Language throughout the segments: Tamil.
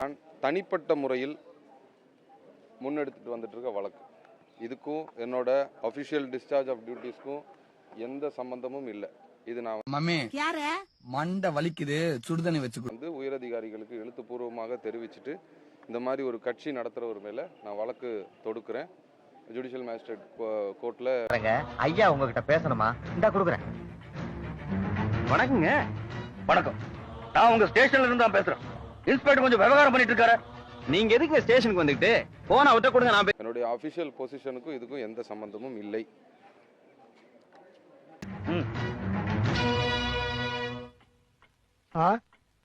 நான் தனிப்பட்ட முறையில் முன்னெடுத்துட்டு வந்துட்டு இருக்க வழக்கு. இதுக்கும் என்னோட அஃபிஷியல் டிஸ்சார்ஜ் ஆஃப் டியூட்டிஸ்க்கும் எந்த சம்பந்தமும் இல்லை. இது நான் மம்மி யார? மண்டை வலிக்குது சுடுதண்ணி வச்சுக்கோ. வந்து உயரதிகாரிகளுக்கு எழுத்துப்பூர்வமாக தெரிவிச்சுட்டு இந்த மாதிரி ஒரு கட்சி நடத்துறவர் மேல நான் வழக்கு தொடுக்கிறேன். ஜுடிஷியல் மேஜிஸ்ட்ரேட் கோர்ட்ல ஐயா உங்ககிட்ட பேசணுமா? இந்தா கொடுக்குறேன். வணக்கங்க. வணக்கம். நான் உங்க ஸ்டேஷன்ல இருந்து தான் பேசுறேன். இன்ஸ்பெக்டர் கொஞ்சம் விவகாரம் பண்ணிட்டு இருக்காரு நீங்க எதுக்கு ஸ்டேஷனுக்கு வந்துட்டு போன விட்ட கொடுங்க நான் என்னுடைய அஃபிஷியல் பொசிஷனுக்கும் இதுக்கும் எந்த சம்பந்தமும் இல்லை.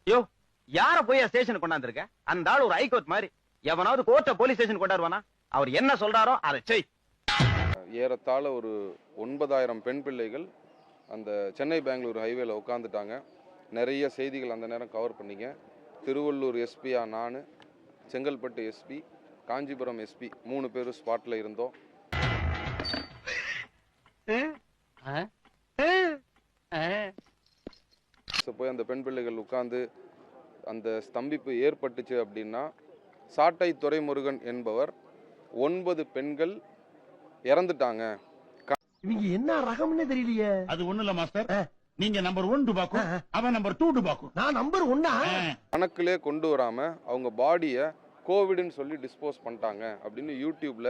யோ யார போய் ஸ்டேஷனுக்கு கொண்டாந்துருக்க? அந்த ஆள் ஒரு ஹைகோர்ட் மாதிரி. எவனாவது கோர்ட்ட போலீஸ் ஸ்டேஷன் கொண்டாடுவானா? அவர் என்ன சொல்றாரோ அதை செய். ஏறத்தாழ ஒரு ஒன்பதாயிரம் பெண் பிள்ளைகள் அந்த சென்னை பெங்களூர் ஹைவேல உட்காந்துட்டாங்க நிறைய செய்திகள் அந்த நேரம் கவர் பண்ணீங்க. திருவள்ளூர் எஸ்பியா நான் செங்கல்பட்டு எஸ்பி காஞ்சிபுரம் எஸ்பி மூணு பேரும் ஸ்பாட்ல இருந்தோம். So, போய் அந்த பெண் பிள்ளைகள் உட்கார்ந்து அந்த ஸ்தம்பிப்பு ஏற்பட்டுச்சு அப்படின்னா சாட்டை துரைமுருகன் என்பவர் ஒன்பது பெண்கள் இறந்துட்டாங்க. இவங்க என்ன ரகம்னே தெரியலையே. அது ஒண்ணு இல்ல மாஸ்டர். நீங்க நம்பர் ஒன் டுபாக்கும் அவன் நம்பர் டூ டுபாக்கும் நான் நம்பர் ஒன்னா கணக்கிலே கொண்டு வராம அவங்க பாடியை கோவிட்னு சொல்லி டிஸ்போஸ் பண்ணிட்டாங்க அப்படின்னு யூடியூப்ல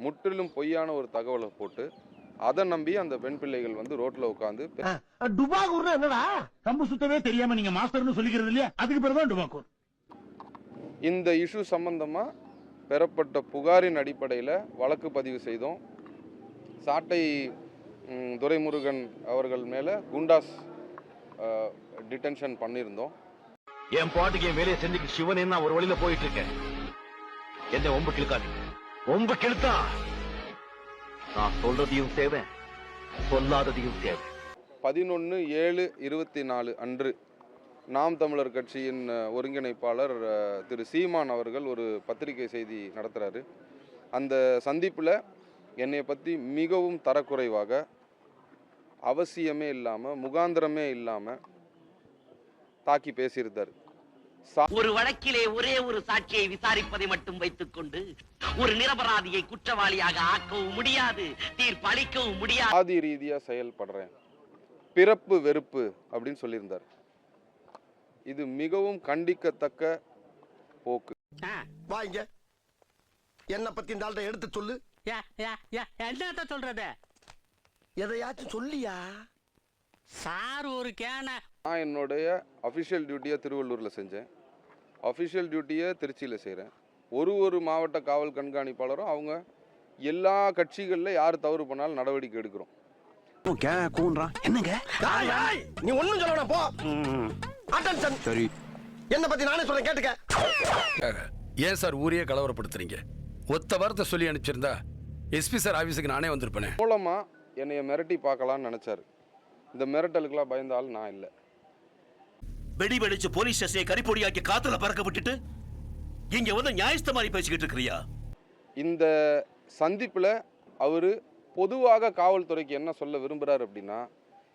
முற்றிலும் பொய்யான ஒரு தகவலை போட்டு அதை நம்பி அந்த பெண் பிள்ளைகள் வந்து ரோட்ல உட்காந்து டுபாகூர்னா என்னடா? கம்பு சுத்தவே தெரியாம நீங்க மாஸ்டர்னு சொல்லிக்கிறது இல்லையா? அதுக்கு பேர் தான் டுபாக்கூர் இந்த இஷ்யூ சம்பந்தமா பெறப்பட்ட புகாரின் அடிப்படையில் வழக்கு பதிவு செய்தோம். சாட்டை துரைமுருகன் அவர்கள் மேலே குண்டாஸ் டிடென்ஷன் பண்ணியிருந்தோம் என் பாட்டுக்கு என் வேலையை செஞ்சுக்கு சிவன் நான் ஒரு வழியில போயிட்டு இருக்கேன் என்ன ஒம்பு கிழக்காது ஒம்பு கிழத்தா? நான் சொல்றதையும் செய்வேன் சொல்லாததையும் செய்வேன். பதினொன்று ஏழு இருபத்தி நாலு அன்று நாம் தமிழர் கட்சியின் ஒருங்கிணைப்பாளர் திரு சீமான் அவர்கள் ஒரு பத்திரிகை செய்தி நடத்துகிறாரு அந்த சந்திப்பில் என்னை பற்றி மிகவும் தரக்குறைவாக அவசியமே இல்லாமல் முகாந்திரமே இல்லாமல் தாக்கி பேசியிருந்தார். ஒரு வழக்கிலே ஒரே ஒரு சாட்சியை விசாரிப்பதை மட்டும் வைத்துக் கொண்டு ஒரு நிரபராதியை குற்றவாளியாக ஆக்கவும் முடியாது தீர்ப்பு அளிக்கவும் முடியாது. சாதி ரீதியாக செயல்படுறேன். பிறப்பு வெறுப்பு அப்படின்னு சொல்லியிருந்தார். இது மிகவும் கண்டிக்கத்தக்க போக்கு. வாங்க. என்ன பத்தி இந்த எடுத்து சொல்லு. என்னத்த சொல்றது? எதையாச்சும் சொல்லியா? சார் ஒரு கேன. நான் என்னுடைய அஃபிஷியல் டியூட்டியை திருவள்ளூரில் செஞ்சேன். அஃபிஷியல் டியூட்டியை திருச்சியில் செய்கிறேன் ஒரு ஒரு மாவட்ட காவல் கண்காணிப்பாளரும் அவங்க எல்லா கட்சிகளில் யார் தவறு பண்ணாலும் நடவடிக்கை எடுக்கிறோம். என்னங்க? நீ ஒண்ணும் சொல்ல போ. அட்டென்ஷன் சரி. என்ன பத்தி நானே சொல்றேன் கேட்டுக்க. ஏன் சார் ஊரையே கலவரப்படுத்துறீங்க? ஒத்த வார்த்தை சொல்லி அனுப்பிச்சிருந்தா எஸ்பி சார் ஆபீஸுக்கு நானே வந்திருப்பேனே. மூலமாக என்னைய மிரட்டி பார்க்கலான்னு நினச்சாரு. இந்த மிரட்டலுக்கெல்லாம் பயந்த ஆள் நான் இல்லை. வெடி வெடிச்சு போலீஸ் ஸ்டேஷனை கரிப்பொடியாக்கி காத்துல பறக்க விட்டுட்டு இங்க வந்து நியாயஸ்த மாதிரி பேசிக்கிட்டு இருக்கிறியா? இந்த சந்திப்பில் அவர் பொதுவாக காவல்துறைக்கு என்ன சொல்ல விரும்புகிறார் அப்படின்னா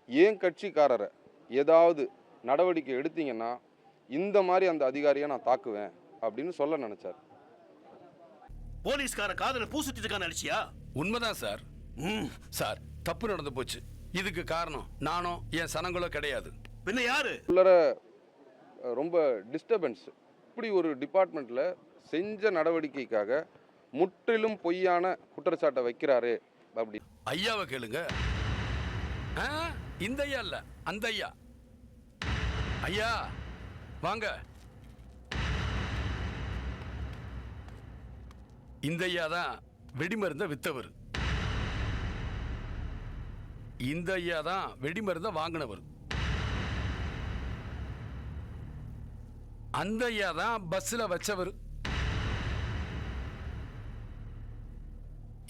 ஏன் கட்சிக்காரரை ஏதாவது நடவடிக்கை எடுத்தீங்கன்னா இந்த மாதிரி அந்த அதிகாரியை நான் தாக்குவேன் அப்படின்னு சொல்ல நினச்சார். போலீஸ்கார காதல பூசிட்டு இருக்கான்னு நினைச்சியா உண்மைதான் சார். ம், சார் தப்பு நடந்து போச்சு. இதுக்கு காரணம் நானும் என் சனங்களோ கிடையாது. பின்ன யாரு? உள்ளர ரொம்ப டிஸ்டர்பன்ஸ் இப்படி ஒரு டிபார்ட்மெண்ட்டில் செஞ்ச நடவடிக்கைக்காக முற்றிலும் பொய்யான குற்றச்சாட்டை வைக்கிறாரு அப்படி ஐயாவை கேளுங்க. ஆ, இந்த ஐயா இல்ல அந்த ஐயா. ஐயா வாங்க. இந்த ஐயா தான் வெடிமருந்தை வித்தவர். இந்த ஐயா தான் வெடிமருந்தை வாங்கினவர். அந்த ஐயா தான் பஸ்ல வச்சவர்.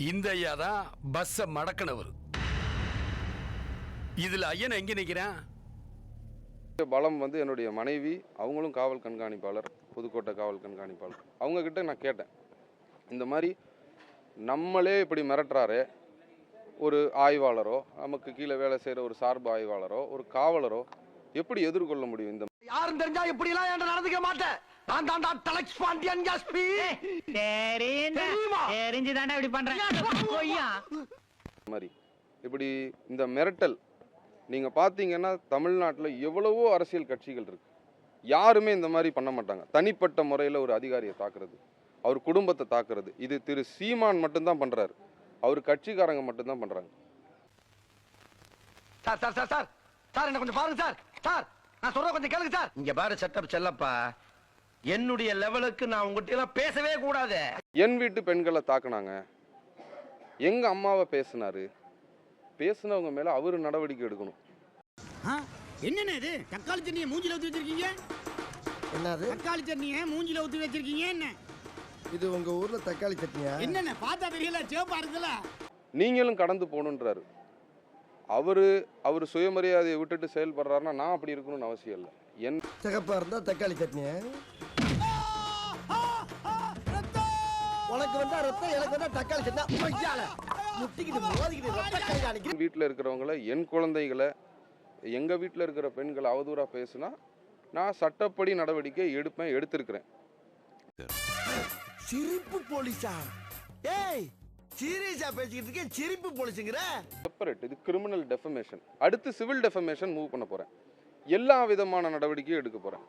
இந்த ஐயா தான் பஸ்ஸ மடக்கினவர். இதுல ஐயன் எங்க நிக்கிறேன் பலம் வந்து என்னுடைய மனைவி அவங்களும் காவல் கண்காணிப்பாளர் புதுக்கோட்டை காவல் கண்காணிப்பாளர். அவங்க கிட்ட நான் கேட்டேன். இந்த மாதிரி நம்மளே இப்படி மிரட்டுறாரே ஒரு ஆய்வாளரோ நமக்கு கீழே வேலை செய்கிற ஒரு சார்பு ஆய்வாளரோ ஒரு காவலரோ எப்படி எதிர்கொள்ள முடியும் இந்த யாரும் தெரிஞ்சா இப்படி எல்லாம் என்கிட்ட நடந்துக்க மாட்டேன். நான் தான்டா டலக்ஸ் பாண்டியன் எஸ்பி தெரியுமா? தெரிஞ்சுதாண்டா இப்படி பண்றேன். கொய்யா மாதிரி இப்படி இந்த மிரட்டல் நீங்கள் பார்த்தீங்கன்னா தமிழ்நாட்டில் எவ்வளவோ அரசியல் கட்சிகள் இருக்கு. யாருமே இந்த மாதிரி பண்ண மாட்டாங்க. தனிப்பட்ட முறையில் ஒரு அதிகாரியை தாக்குறது. அவர் குடும்பத்தை தாக்குறது. இது திரு சீமான் மட்டும்தான் பண்ணுறாரு அவர் கட்சிக்காரங்க மட்டும்தான் பண்ணுறாங்க sir sir sir sir. Sir என்ன கொஞ்சம் பாருங்க சார். சார் நான் சொல்ற கொஞ்சம் கேளுங்க சார். இங்க பாரு செட்டப் செல்லப்பா. என்னுடைய லெவலுக்கு நான் உங்ககிட்ட எல்லாம் பேசவே கூடாது. என் வீட்டு பெண்களை தாக்குனாங்க. எங்கள் அம்மாவை பேசினாரு. பேசுனவங்க மேலே அவர் நடவடிக்கை எடுக்கணும். என்னண்ணே இது? தக்காளி சட்னியை மூஞ்சில ஊத்தி வச்சிருக்கீங்க? என்னது? தக்காளி சட்னியை மூஞ்சில ஊத்தி வச்சிருக்கீங்க என்ன? இது உங்க ஊர்ல தக்காளி சட்னியா? என்னண்ணே பார்த்தா தெரியல சிவப்பா இருக்குல்ல நீங்களும் கடந்து போகணுன்றாரு. அவர் அவர் சுயமரியாதையை விட்டுட்டு செயல்படுறாருன்னா நான் அப்படி இருக்கணும்னு அவசியம் இல்லை. என் சிகப்பா இருந்தா தக்காளி சட்னியா உனக்கு வந்தா ரத்தம் எனக்கு வந்தா தக்காளி சட்னி. ஐயால முட்டிக்கிட்டு மோதிக்கிட்டு ரத்த கண்காணிக்கு வீட்டில் இருக்கிறவங்கள என் குழந்தைகளை எங்கள் வீட்டில் இருக்கிற பெண்களை அவதூறாக பேசுனா நான் சட்டப்படி நடவடிக்கை எடுப்பேன் எடுத்திருக்கிறேன். சிரிப்பு போலீஸா? ஏய் சீரியஸா பேசிக்கிட்டு இருக்கேன் சிரிப்பு போலீஸுங்கிற? செப்பரேட் இது கிரிமினல் டெஃபமேஷன் அடுத்து சிவில் டெஃபமேஷன் மூவ் பண்ண போகிறேன் எல்லா விதமான நடவடிக்கையும் எடுக்க போகிறேன்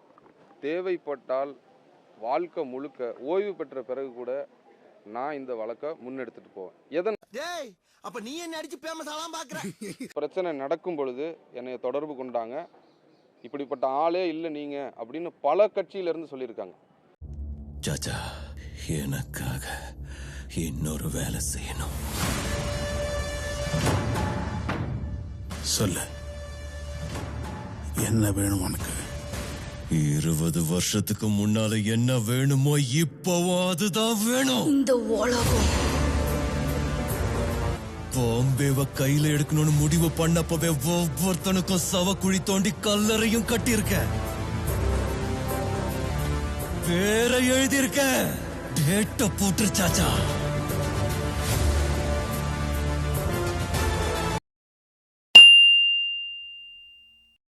தேவைப்பட்டால் வாழ்க்கை முழுக்க ஓய்வு பெற்ற பிறகு கூட நான் இந்த வழக்கை முன்னெடுத்துட்டு போவேன். எதன் டேய் அப்ப நீ என்ன அடிச்சு ஃபேமஸ் ஆலாம் பாக்குற? பிரச்சனை நடக்கும் பொழுது என்னை தொடர்பு கொண்டாங்க. இப்படிப்பட்ட ஆளே இல்லை நீங்கள் அப்படின்னு பல கட்சியிலேருந்து சொல்லியிருக்காங்க. சாச்சா எனக்காக இன்னொரு வேலை செய்யணும். சொல்லு. என்ன வேணும் உனக்கு? இருபது வருஷத்துக்கு முன்னால என்ன வேணுமோ இப்பவும் அதுதான் வேணும். இந்த உலகம். பாம்பேவ கையில எடுக்கணும்னு முடிவு பண்ணப்பவே ஒவ்வொருத்தனுக்கும் சவ குழி தோண்டி கல்லறையும் கட்டியிருக்க. பேரை எழுதியிருக்க. டேட்ட போட்டுருச்சாச்சா